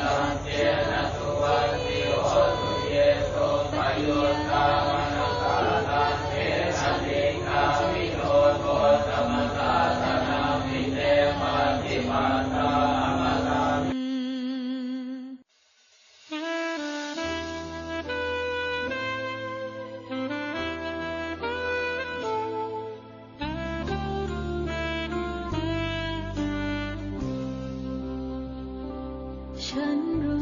Yeah.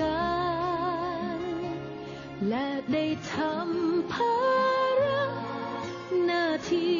กัน และได้ทำภาระหน้าที่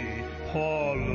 Paul